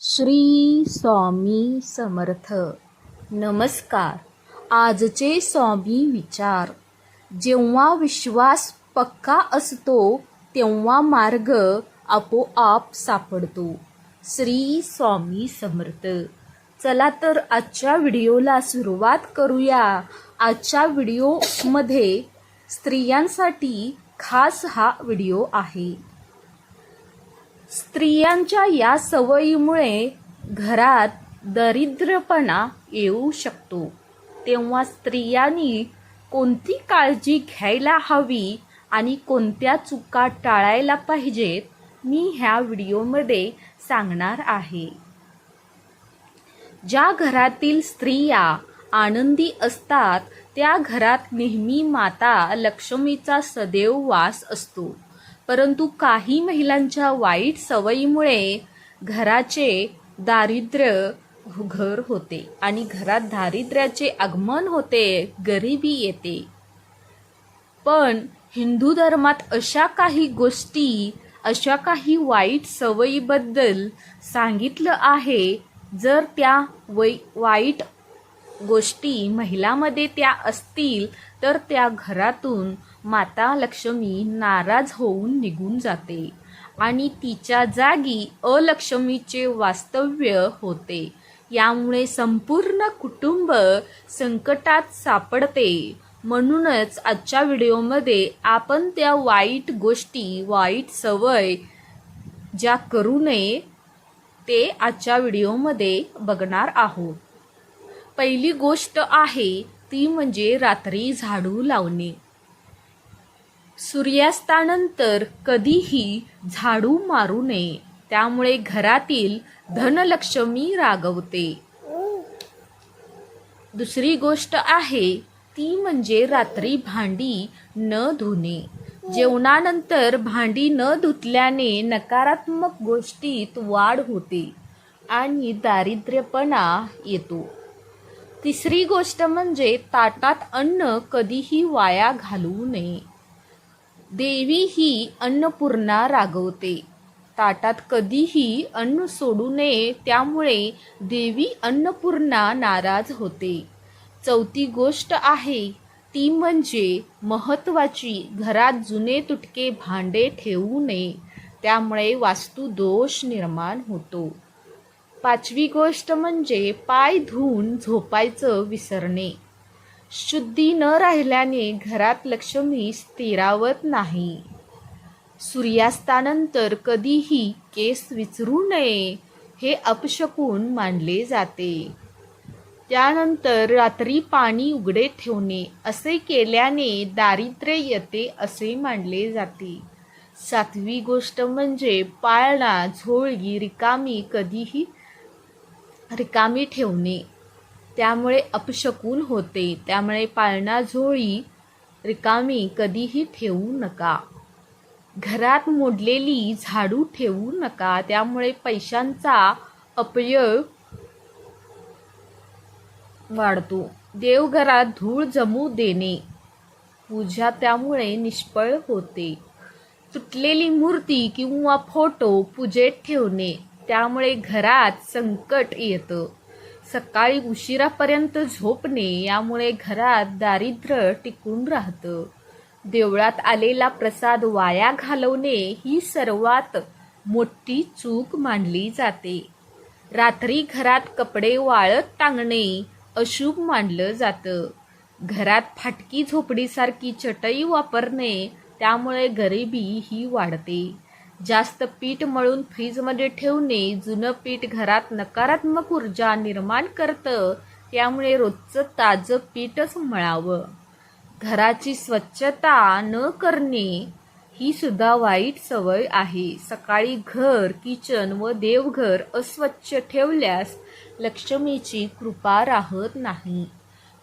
श्री स्वामी समर्थ. नमस्कार. आजचे स्वामी विचार. जेव्हा विश्वास पक्का असतो तेव्हा मार्ग आपोआप सापडतो. श्री स्वामी समर्थ. चला तर आजच्या व्हिडिओला सुरुवात करूया. आजच्या व्हिडिओमध्ये स्त्रियांसाठी खास हा व्हिडिओ आहे. स्त्रियांच्या या सवयीमुळे घरात दरिद्रपणा येऊ शकतो. तेव्हा स्त्रियांनी कोणती काळजी घ्यायला हवी आणि कोणत्या चुका टाळायला पाहिजेत मी ह्या व्हिडिओमध्ये सांगणार आहे. ज्या घरातील स्त्रिया आनंदी असतात त्या घरात नेहमी माता लक्ष्मीचा सदैव वास असतो. परंतु काही महिलांच्या वाईट सवयीमुळे घराचे दारिद्र्य घर होते आणि घरात दारिद्र्याचे आगमन होते गरिबी येते. पण हिंदू धर्मात अशा काही गोष्टी अशा काही वाईट सवयीबद्दल सांगितलं आहे जर त्या वै वाईट गोष्टी महिलामध्ये त्या असतील तर त्या घरातून माता लक्ष्मी नाराज होऊन निघून जाते आणि तिच्या जागी अलक्ष्मीचे वास्तव्य होते. यामुळे संपूर्ण कुटुंब संकटात सापडते. म्हणूनच आजच्या व्हिडिओमध्ये आपण त्या वाईट गोष्टी वाईट सवय ज्या करू नये ते आजच्या व्हिडिओमध्ये बघणार आहोत. पहिली गोष्ट आहे ती म्हणजे रात्री झाडू लावणे. सूर्यास्तानंतर कधीही झाडू मारू नये. त्यामुळे घरातील धनलक्ष्मी रागवते. दुसरी गोष्ट आहे ती म्हणजे रात्री भांडी न धुणे. जेवणानंतर भांडी न धुतल्याने नकारात्मक गोष्टीत वाढ होते आणि दारिद्र्यपणा येतो. तिसरी गोष्ट म्हणजे ताटात अन्न कधीही वाया घालवू नये. देवी ही अन्नपूर्णा रागवते. ताटात कधीही अन्न सोडू नये त्यामुळे देवी अन्नपूर्णा नाराज होते. चौथी गोष्ट आहे ती म्हणजे महत्वाची घरात जुने तुटके भांडे ठेवू नये त्यामुळे वास्तुदोष निर्माण होतो. पाचवी गोष्ट म्हणजे पाय धुवून झोपायचं विसरणे. शुद्धी न राहिल्याने घरात लक्ष्मी स्थिरावत नाही. सूर्यास्तानंतर कधीही केस विचरू नये हे अपशकून मानले जाते. त्यानंतर रात्री पाणी उघडे ठेवणे असे केल्याने दारिद्र्य येते असे मानले जाते. सातवी गोष्ट म्हणजे पाळणा झोळगी रिकामी कधीही रिकामी ठेवणे. त्यामुळे अपशकून होते. त्यामुळे पाळणा झोळी रिकामी कधीही ठेवू नका. घरात मोडलेली झाडू ठेवू नका. त्यामुळे पैशांचा अपयय वाढतो. देवघरात धूळ जमू देणे. पूजा त्यामुळे निष्फळ होते. तुटलेली मूर्ती किंवा फोटो पूजेत ठेवणे. त्यामुळे घरात संकट येतं. सकाळी उशिरापर्यंत झोपणे यामुळे घरात दारिद्र्य टिकून राहतं. देवळात आलेला प्रसाद वाया घालवणे ही सर्वात मोठी चूक मानली जाते. रात्री घरात कपडे वाळत टांगणे अशुभ मानलं जातं. घरात फाटकी झोपडीसारखी चटई वापरणे त्यामुळे गरिबी ही वाढते. जास्त पीठ मळून फ्रीजमध्ये ठेवणे जुनं पीठ घरात नकारात्मक ऊर्जा निर्माण करतं त्यामुळे रोजचं ताजं पीठच मळावं. घराची स्वच्छता न करणे ही सुद्धा वाईट सवय आहे. सकाळी घर किचन व देवघर अस्वच्छ ठेवल्यास लक्ष्मीची कृपा राहत नाही.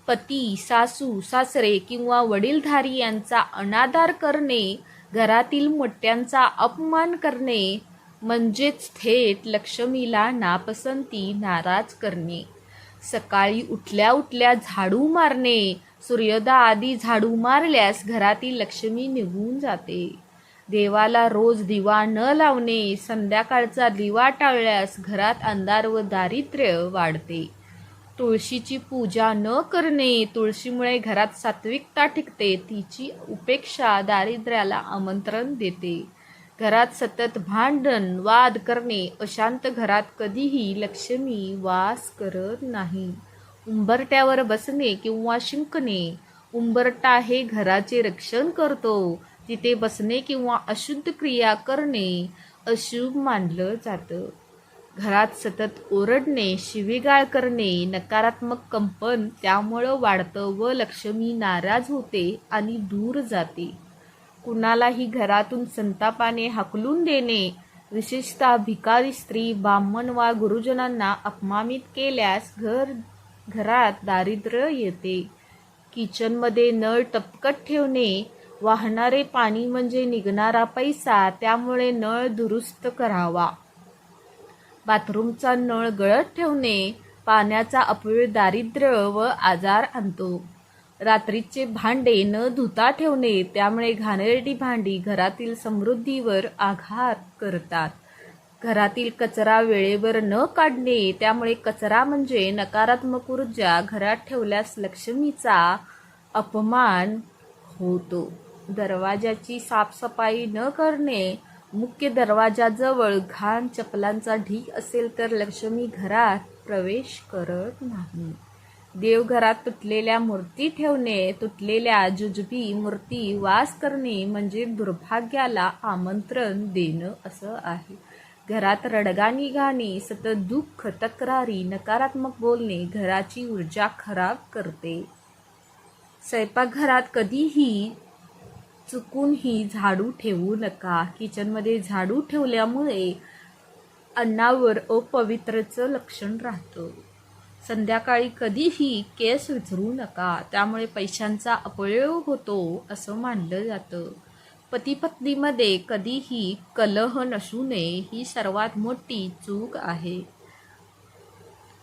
पती सासू सासरे किंवा वडीलधारी यांचा अनादार करणे घरातील मोठ्यांचा अपमान करणे म्हणजेच थेट लक्ष्मीला नापसंती नाराज करणे. सकाळी उठल्या उठल्या झाडू मारणे सूर्योदय आधी झाडू मारल्यास घरातील लक्ष्मी निघून जाते. देवाला रोज दिवा न लावणे संध्याकाळचा दिवा टाळल्यास घरात अंधार व दारिद्र्य वाढते. तुळशीची पूजा न करणे तुळशीमुळे घरात सात्विकता टिकते तिची उपेक्षा दारिद्र्याला आमंत्रण देते. घरात सतत भांडण वाद करणे अशांत घरात कधीही लक्ष्मी वास करत नाही. उंबरट्यावर बसणे किंवा शिंकणे उंबरटा हे घराचे रक्षण करतो. तिथे बसणे किंवा अशुद्ध क्रिया करणे अशुभ मानलं जातं. घरात सतत ओरडणे शिवीगाळ करणे नकारात्मक कंपन त्यामुळं वाढतं व लक्ष्मी नाराज होते आणि दूर जाते. कुणालाही घरातून संतापाने हाकलून देणे विशेषतः भिकारी स्त्री ब्राह्मण वा गुरुजनांना अपमानित केल्यास घर घरात दारिद्र्य येते. किचनमध्ये नळ टपकत ठेवणे वाहणारे पाणी म्हणजे निघणारा पैसा त्यामुळे नळ दुरुस्त करावा. बाथरूमचा नळ गळत ठेवणे पाण्याचा अपव्यय दारिद्र्य व आजार आणतो. रात्रीचे भांडे न धुता ठेवणे त्यामुळे घाणेरडी भांडी घरातील समृद्धीवर आघात करतात. घरातील कचरा वेळेवर न काढणे त्यामुळे कचरा म्हणजे नकारात्मक ऊर्जा घरात ठेवल्यास लक्ष्मीचा अपमान होतो. दरवाजाची साफसफाई न करणे मुख्य दरवाजाजवळ घाण चपलांचा ढीग असेल तर लक्ष्मी घरात प्रवेश करत नाही. देवघरात तुटलेल्या मूर्ती ठेवणे तुटलेल्या जुजबी मूर्ती वास करणे म्हणजे दुर्भाग्याला आमंत्रण देणं असं आहे. घरात रडगाणी घाणे सतत दुःख तक्रारी नकारात्मक बोलणे घराची ऊर्जा खराब करते. स्वयंपाकघरात कधीही चुकूनही झाडू ठेवू नका. किचनमध्ये झाडू ठेवल्यामुळे अन्नावर अपवित्रचं लक्षण राहतं. संध्याकाळी कधीही केस विचरू नका. त्यामुळे पैशांचा अपयोग होतो असं मानलं जातं. पती पत्नीमध्ये कधीही कलह नसू नये ही सर्वात मोठी चूक आहे.